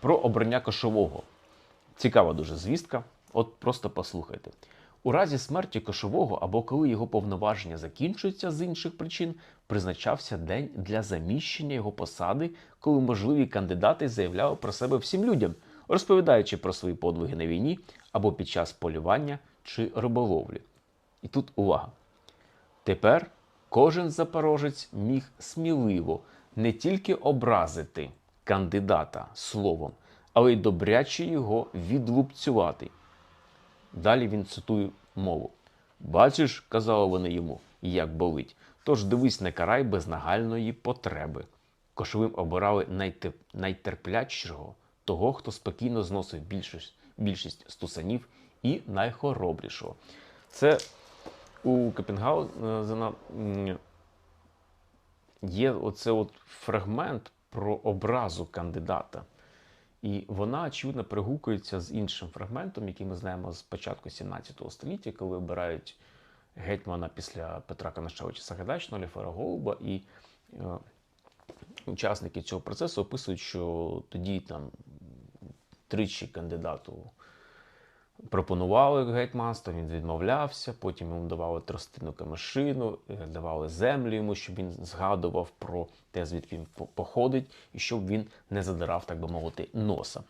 Про обрання кошового. Цікава дуже звістка. От просто послухайте. У разі смерті кошового або коли його повноваження закінчуються з інших причин, призначався день для заміщення його посади, коли можливі кандидати заявляли про себе всім людям, розповідаючи про свої подвиги на війні або під час полювання чи риболовлі. І тут увага. Тепер кожен запорожець міг сміливо не тільки образити кандидата словом, але й добряче його відлупцювати. Далі він цитує мову. Бачиш, казали вони йому, як болить. Тож дивись, не карай без нагальної потреби. Кошовим обирали найтеп... найтерплячішого, того, хто спокійно зносив більшість, більшість стусанів і найхоробрішого. Це у Копенгаузена є оце от фрагмент про образу кандидата. І вона, очевидно, пригукується з іншим фрагментом, який ми знаємо з початку 17 століття, коли обирають гетьмана після Петра Канашевича Сагайдачного, Ліфера Голуба. І е, учасники цього процесу описують, що тоді там тричі кандидату пропонували гетьманство, він відмовлявся, потім йому давали тростину камешину, е, давали землю йому, щоб він згадував про те, звідки він по- походить, і щоб він не задирав, так би мовити, носа.